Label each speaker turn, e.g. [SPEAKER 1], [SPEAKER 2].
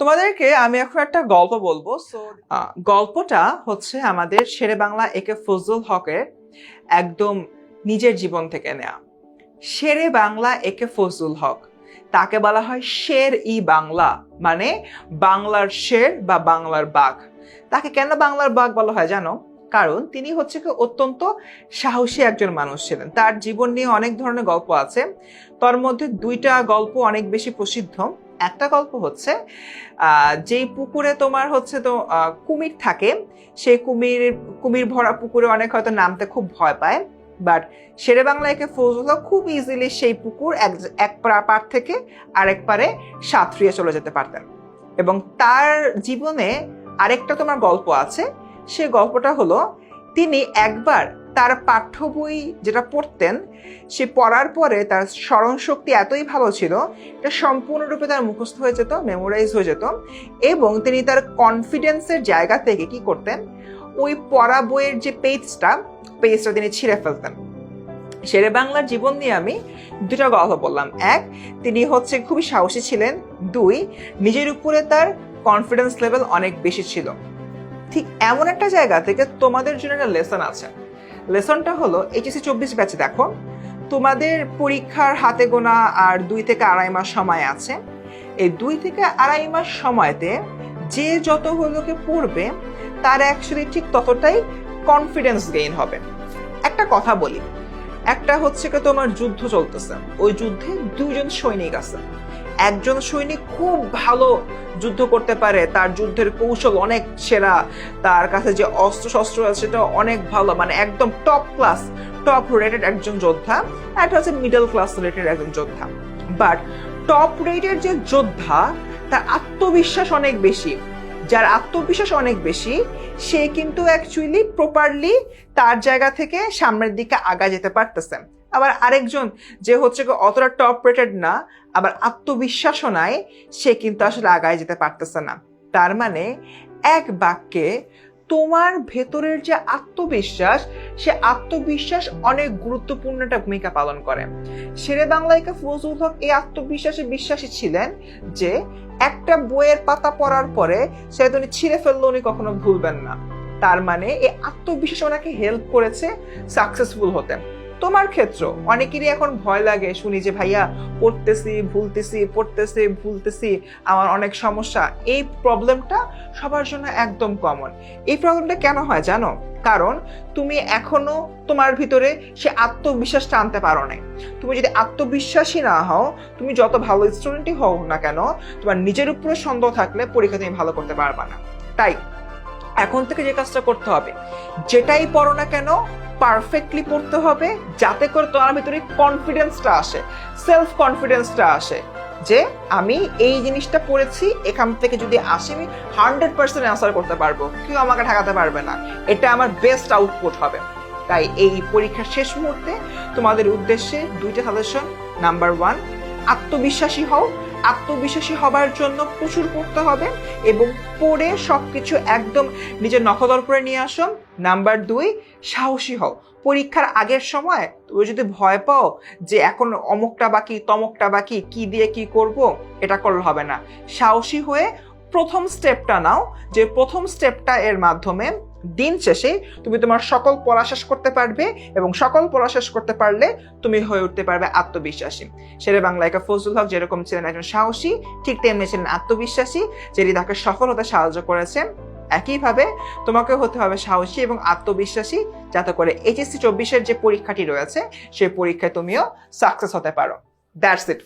[SPEAKER 1] তোমাদেরকে আমি এখন একটা গল্প বলব। সো গল্পটা হচ্ছে আমাদের শেরে বাংলা একে ফজলুল হকের একদম নিজের জীবন থেকে নেওয়া শেরে বাংলা একে ফজল হক। তাকে বলা হয় শের ই বাংলা মানে বাংলার শের বা বাংলার বাঘ। তাকে কেন বাংলার বাঘ বলা হয় জানো? কারণ তিনি হচ্ছে কি অত্যন্ত সাহসী একজন মানুষ ছিলেন। তার জীবন নিয়ে অনেক ধরনের গল্প আছে। তার মধ্যে দুইটা গল্প অনেক বেশি প্রসিদ্ধ। একটা গল্প হচ্ছে যেই পুকুরে তোমার হচ্ছে তো কুমির থাকে, সেই কুমির কুমির ভরা পুকুরে অনেক হয়তো নামতে খুব ভয় পায়, বাট শেরে বাংলা একে খুব ইজিলি সেই পুকুর এক এক পার থেকে আরেক পারে সাঁতরিয়ে চলে যেতে পারতেন। এবং তার জীবনে আরেকটা তোমার গল্প আছে, সে গল্পটা হলো, তিনি একবার তার পাঠ্য বই যেটা পড়তেন, সে পড়ার পরে তার স্মরণ শক্তি এতই ভালো ছিল, এটা সম্পূর্ণরূপে তার মুখস্থ হয়ে যেত মেমোরাইজ হয়ে যেত এবং তিনি তার কনফিডেন্সের জায়গা থেকে কি করতেন? ওই পড়া বইয়ের যে পেজটা পেজটা তিনি ছিঁড়ে ফেলতেন। শেরে বাংলার জীবন নিয়ে আমি দুটা গল্প বললাম। এক, তিনি হচ্ছে খুবই সাহসী ছিলেন। দুই, নিজের উপরে তার কনফিডেন্স লেভেল অনেক বেশি ছিল। ঠিক এমন একটা জায়গা থেকে তোমাদের জন্য একটা লেসন আছে। লেসনটা হলো এইচএসি চব্বিশ ব্যাচে দেখো, তোমাদের পরীক্ষার হাতে গোনা আর দুই থেকে আড়াই মাস সময় আছে। এই দুই থেকে আড়াই মাস সময়তে যে যত হলোকে পড়বে, তার অ্যাকচুয়ালি ঠিক ততটাই কনফিডেন্স গেইন হবে। একটা কথা বলি, একটা হচ্ছে কি তোমার যুদ্ধ চলতেছে। ওই যুদ্ধে দুইজন সৈনিক আছে। একজন সৈনিক খুব ভালো যুদ্ধ করতে পারে, তার যুদ্ধের কৌশল অনেক সেরা, তার কাছে যে অস্ত্র শস্ত্র আছে সেটা অনেক ভালো মানে একদম টপ ক্লাস টপ রেটেড একজন যোদ্ধা একটা হচ্ছে মিডল ক্লাস রেটেড একজন যোদ্ধা। বাট টপ রেটেড যে যোদ্ধা, তার আত্মবিশ্বাস অনেক বেশি। যার আত্মবিশ্বাস অনেক বেশি, সে কিন্তু অ্যাকচুয়ালি প্রপারলি তার জায়গা থেকে সামনের দিকে আগা যেতে পারতেছে। আবার আরেকজন যে হচ্ছে অতটা টপ রেটেড না, আবার আত্মবিশ্বাসও নাই, সে কিন্তু আসলে আগায় যেতে পারতেছে না। তার মানে এক বাক্যে তোমার ভেতরের যে আত্মবিশ্বাস, সে আত্মবিশ্বাস অনেক গুরুত্বপূর্ণ একটা ভূমিকা পালন করে। শেরে বাংলাইকা ফজলুল হক এই আত্মবিশ্বাসে বিশ্বাসী ছিলেন যে একটা বইয়ের পাতা পড়ার পরে সে উনি ছিঁড়ে ফেললে, উনি কখনো ভুলবেন না। তার মানে এই আত্মবিশ্বাস ওনাকে হেল্প করেছে সাকসেসফুল হতে। তোমার ক্ষেত্র। অনেকেরই এখন ভয় লাগে, শুনি যে, ভাইয়া, পড়তেছি, ভুলতেছি পড়তেছি, ভুলতেছি, আমার অনেক সমস্যা। এই প্রবলেমটা সবার জন্য একদম কমন এই প্রবলেমটা কেন হয় জানো? কারণ তুমি এখনও তোমার ভিতরে সে আত্মবিশ্বাসটা আনতে পারো নাই। তুমি যদি আত্মবিশ্বাসী না হও, তুমি যত ভালো স্টুডেন্টই হও না কেন, তোমার নিজের উপরে সন্দেহ থাকলে পরীক্ষা তুমি ভালো করতে পারবা না। তাই এখন থেকে যে কাজটা করতে হবে, যেটাই পড়ো না কেন পারফেক্টলি পড়তে হবে, যাতে করে তোমার ভিতরে কনফিডেন্সটা আসে সেলফ কনফিডেন্সটা আসে যে আমি এই জিনিসটা পড়েছি, এখান থেকে যদি আসে, আমি হান্ড্রেড পার্সেন্ট অ্যান্সার করতে পারব। কেউ আমাকে ঠেকাতে পারবে না। এটা আমার বেস্ট আউটপুট হবে। তাই এই পরীক্ষার শেষ মুহূর্তে তোমাদের উদ্দেশ্যে দুইটা সাজেশন নাম্বার ওয়ান আত্মবিশ্বাসী হও। আত্মবিশ্বাসী হবার জন্য প্রচুর পড়তে হবে এবং পড়ে সবকিছু একদম নিজের নখদর করে নিয়ে আসো। নাম্বার দুই, সাহসী হও। পরীক্ষার আগের সময় তুমি যদি ভয় পাও যে এখন অমুকটা বাকি তমকটা বাকি কি দিয়ে কি করব, এটা করলে হবে না। সাহসী হয়ে প্রথম স্টেপটা নাও, যে প্রথম স্টেপটা এর মাধ্যমে দিন শেষে তুমি তোমার সকল পড়া শেষ করতে পারবে এবং সকল পড়া শেষ করতে পারলে তুমি হয়ে উঠতে পারবে আত্মবিশ্বাসী। শেরে বাংলায়কা ফজলুল হক যেরকম ছিলেন একজন সাহসী, ঠিক তেমনি ছিলেন আত্মবিশ্বাসী যেটি তাকে সফল হতে সাহায্য করেছে একইভাবে তোমাকে হতে হবে সাহসী এবং আত্মবিশ্বাসী, যাতে করে এইচএসসি চব্বিশের যে পরীক্ষাটি রয়েছে, সেই পরীক্ষায় তুমিও সাকসেস হতে পারো। That's it